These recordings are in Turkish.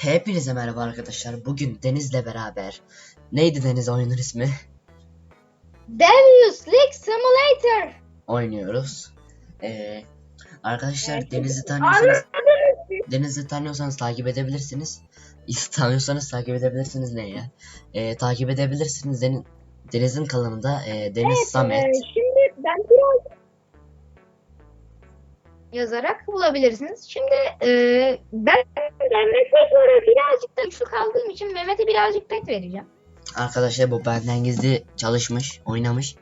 Hepinize merhaba arkadaşlar. Bugün Deniz'le beraber neydi Deniz oyunun ismi? Devious League Simulator. Oynuyoruz. Ee, arkadaşlar Evet. Deniz'i tanıyorsanız. Deniz'i tanıyorsanız takip edebilirsiniz. Tanıyorsanız takip edebilirsiniz ne ya? Ee, takip edebilirsiniz Deniz, Deniz'in kanalında e, Deniz Samet. Ee, şimdi ben biraz yazarak bulabilirsiniz. Şimdi e, ben Mehmet sonra birazcık da güçlü kaldığım için Mehmet'e birazcık pet vereceğim. Arkadaşlar bu benden gizli çalışmış, oynamış.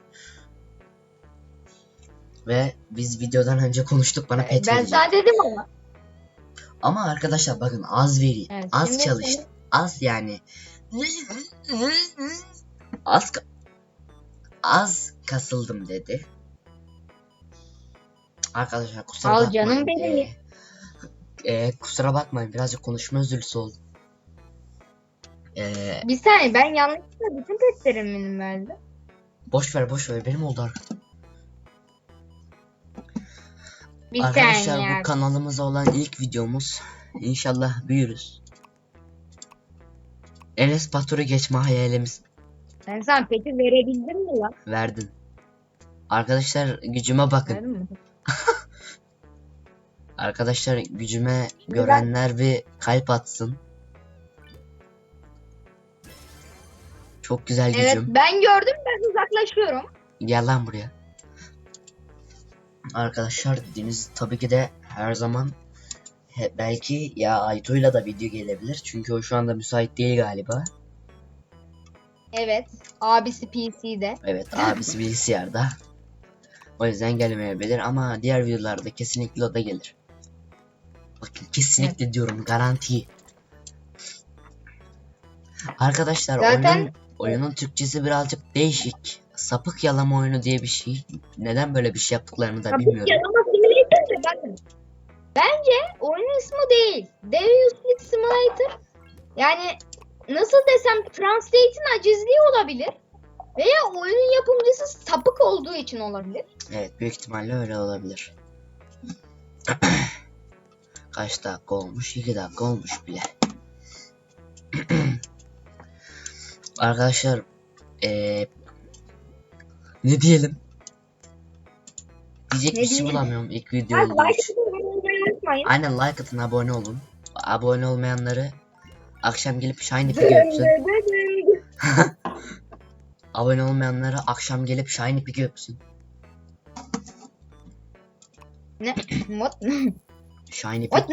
Ve biz videodan önce konuştuk bana pet ben verecek. sana dedim ama. Ama arkadaşlar bakın az veri, Evet, az şimdi çalıştı. Az yani. Az ka- az kasıldım dedi. Arkadaşlar kusura Al bakmayın. canım benim. Ee, ee, kusura bakmayın birazcık konuşma özürlüsü oldu. Ee, Bir saniye ben yanlışlıkla bütün petlerimi verdim. boş ver boş ver benim oldu arkadaşlar. Bir Arkadaşlar saniye. bu kanalımıza olan ilk videomuz. İnşallah büyürüz. Enes Batur'u geçme hayalimiz Ben sana peti verebildim mi lan? verdin. Arkadaşlar gücüme bakın. Verdin mi? Arkadaşlar gücüme görenler bir kalp atsın. Çok güzel Evet gücüm. ben gördüm ben uzaklaşıyorum. Gel lan buraya. Arkadaşlar Deniz tabii ki de her zaman he- belki ya Aytu'yla da video gelebilir. Çünkü o şu anda müsait değil galiba. Evet abisi PC'de. Evet abisi bilgisayarda. O yüzden gelmeyebilir ama diğer videolarda kesinlikle o da gelir. Bakın kesinlikle diyorum garanti. Arkadaşlar Zaten- oyunun, oyunun Türkçesi birazcık değişik. Sapık yalama oyunu diye bir şey. Neden böyle bir şey yaptıklarını da Kapı bilmiyorum. yanıma simulator de bakın. Bence oyunun ismi değil. Devious League Simulator. Yani nasıl desem Translate'in acizliği olabilir. Veya oyunun yapımcısı sapık olduğu için olabilir. Evet büyük ihtimalle öyle olabilir. Kaç dakika olmuş? 2 dakika olmuş bile. Arkadaşlar eee ne diyelim? Diyecek Ne bir şey bulamıyorum ilk video Ha, olduğu like. Aynen like atın abone olun. Abone olmayanları akşam gelip Shiny Pig'i öpsün. Abone olmayanları akşam gelip Shiny Pig'i öpsün. ne? Shiny. What?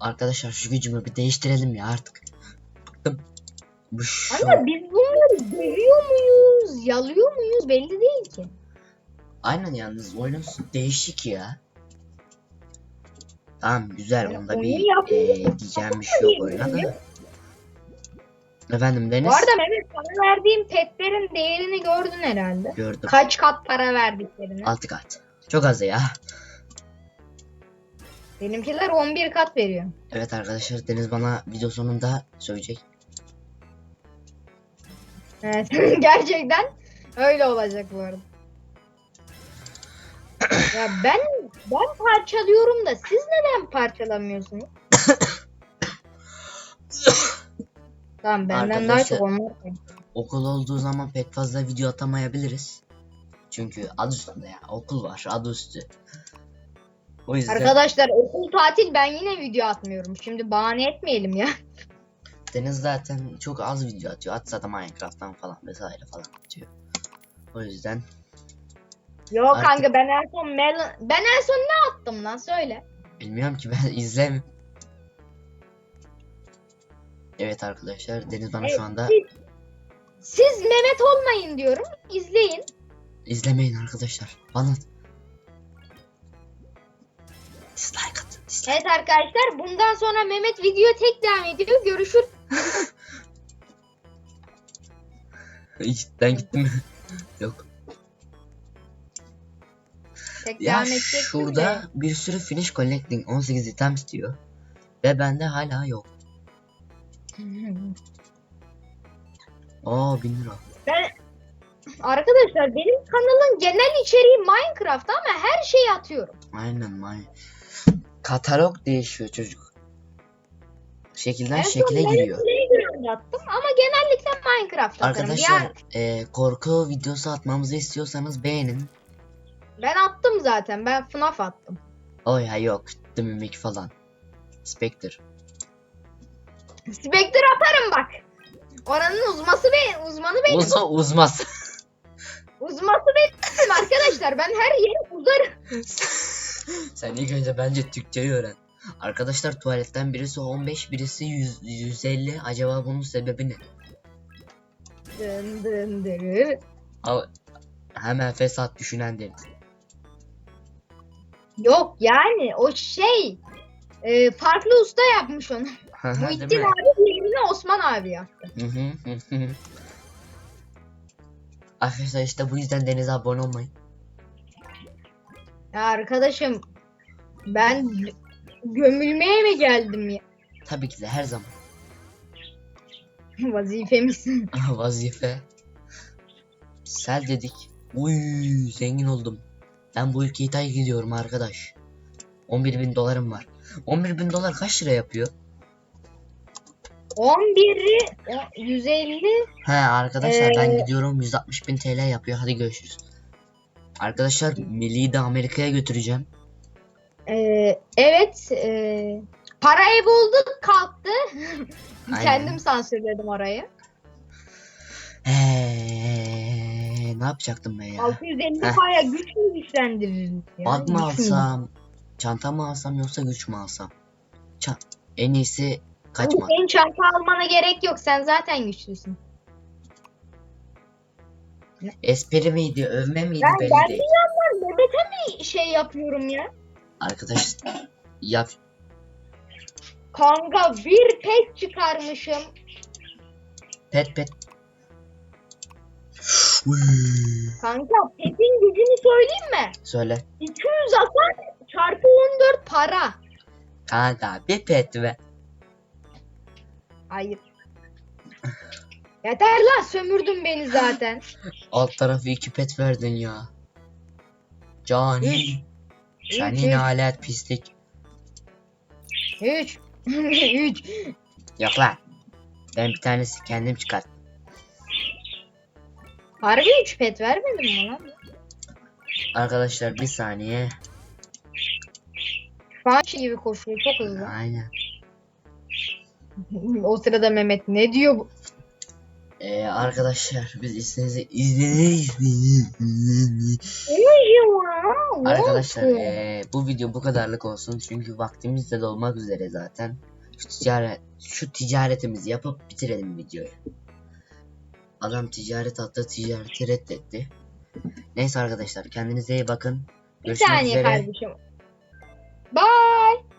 Arkadaşlar şu gücümü bir değiştirelim ya artık. Bıktım. Bu şu. Ama biz bunları dövüyor muyuz? Yalıyor muyuz? Belli değil ki. Aynen yalnız oyunun değişik ya. Tamam güzel Yani onda bir e, diyeceğim bir şey yok oyuna da. Efendim Deniz Bu arada Mehmet sana verdiğim petlerin değerini gördün herhalde. gördüm. Kaç kat para verdiklerini. Altı kat. Çok az ya. Benimkiler 11 kat veriyor. Evet arkadaşlar Deniz bana video sonunda söyleyecek. Evet. Gerçekten öyle olacak bu arada. ya ben ben parçalıyorum da siz neden parçalamıyorsunuz? tamam benden daha Arkadaşlar- çok onlar. Okul olduğu zaman pek fazla video atamayabiliriz. Çünkü adı üstünde ya. Okul var adı üstü. O yüzden Arkadaşlar okul tatil ben yine video atmıyorum. Şimdi bahane etmeyelim ya. Deniz zaten çok az video atıyor. Atsa da Minecraft'tan falan vesaire falan atıyor. O yüzden Yok Artık- kanka ben en son Melon... Ben en son ne attım lan söyle. bilmiyorum ki ben izlem. Evet arkadaşlar Deniz bana Evet, şu anda siz- Siz Mehmet olmayın diyorum. İzleyin. izlemeyin arkadaşlar. Bana Evet arkadaşlar bundan sonra Mehmet video tek devam ediyor. Görüşür. Cidden gittim. Yok. Tek Ya şurada bir sürü finish collecting 18 items diyor. Ve bende hala yok. Oo 1000 lira. Ben arkadaşlar benim kanalın genel içeriği Minecraft ama her şeyi atıyorum. Aynen may. Katalog değişiyor çocuk. Şekilden En şekile ben giriyor. Attım ama genellikle Minecraft atarım. Arkadaşlar e, korku videosu atmamızı istiyorsanız beğenin. ben attım zaten. Ben FNAF attım. O ya yok. The Mimic falan. Spectre. Spectre atarım bak. Oranın uzması be, uzmanı benim. Uza uzmaz. Uzması benim arkadaşlar. Ben her yere uzarım. Sen ilk önce bence Türkçeyi öğren. Arkadaşlar tuvaletten birisi 15, birisi 100, 150. Acaba bunun sebebi ne? Dın dın dın. Ama hemen fesat düşünen deriz. Yok yani o şey e, farklı usta yapmış onu. Muhittin mi? abi diğerini Osman abi yaptı. Hı hı hı hı. Arkadaşlar işte bu yüzden denize abone olmayın. Ya arkadaşım ben gömülmeye mi geldim ya? Tabii ki de her zaman. Vazifemiz. Vazife. Sel dedik. Uy zengin oldum. Ben bu ülkeyi terk gidiyorum arkadaş. 11 bin dolarım var. 11 bin dolar kaç lira yapıyor? 11'i o- 150 He arkadaşlar ben Ee, gidiyorum 160 bin TL yapıyor. Hadi görüşürüz. Arkadaşlar Milli'yi de Amerika'ya götüreceğim. e, evet e, parayı bulduk kalktı. Kendim sansürledim orayı. He, ne yapacaktım ben ya? 650 Heh. paya güç mü güçlendiririz? ya? Bag mı Güç mü? alsam? Çanta mı alsam yoksa güç mü alsam? Ça en iyisi kaçmak. Senin çanta almana gerek yok. Sen zaten güçlüsün. Espri miydi, övme miydi Ben belli ben değil. dünyadan Mehmet'e mi şey yapıyorum ya? Arkadaş ya Kanka bir pet çıkarmışım. pet pet. Kanka petin gücünü söyleyeyim mi? Söyle. 200 hasar çarpı 14 para. Kanka bir pet ve Hayır. Yeter lan sömürdün beni zaten. alt tarafı iki pet verdin ya. Cani. Üç. Senin Üç. alet pislik. 3. 3. Yok lan. Ben bir tanesi kendim çıkart. Harbi 3 pet vermedin mi lan? Arkadaşlar bir saniye. Şey gibi koşuyor çok hızlı. Aynen. o sırada Mehmet ne diyor bu? Ee, arkadaşlar biz izlediğiniz Ne Arkadaşlar eee, bu video bu kadarlık olsun çünkü vaktimiz de dolmak üzere zaten. Şu ticaret şu ticaretimizi yapıp bitirelim videoyu. Adam ticaret attı, ticareti reddetti. Neyse arkadaşlar kendinize iyi bakın. Bir Görüşmek saniye üzere. kardeşim. Bye.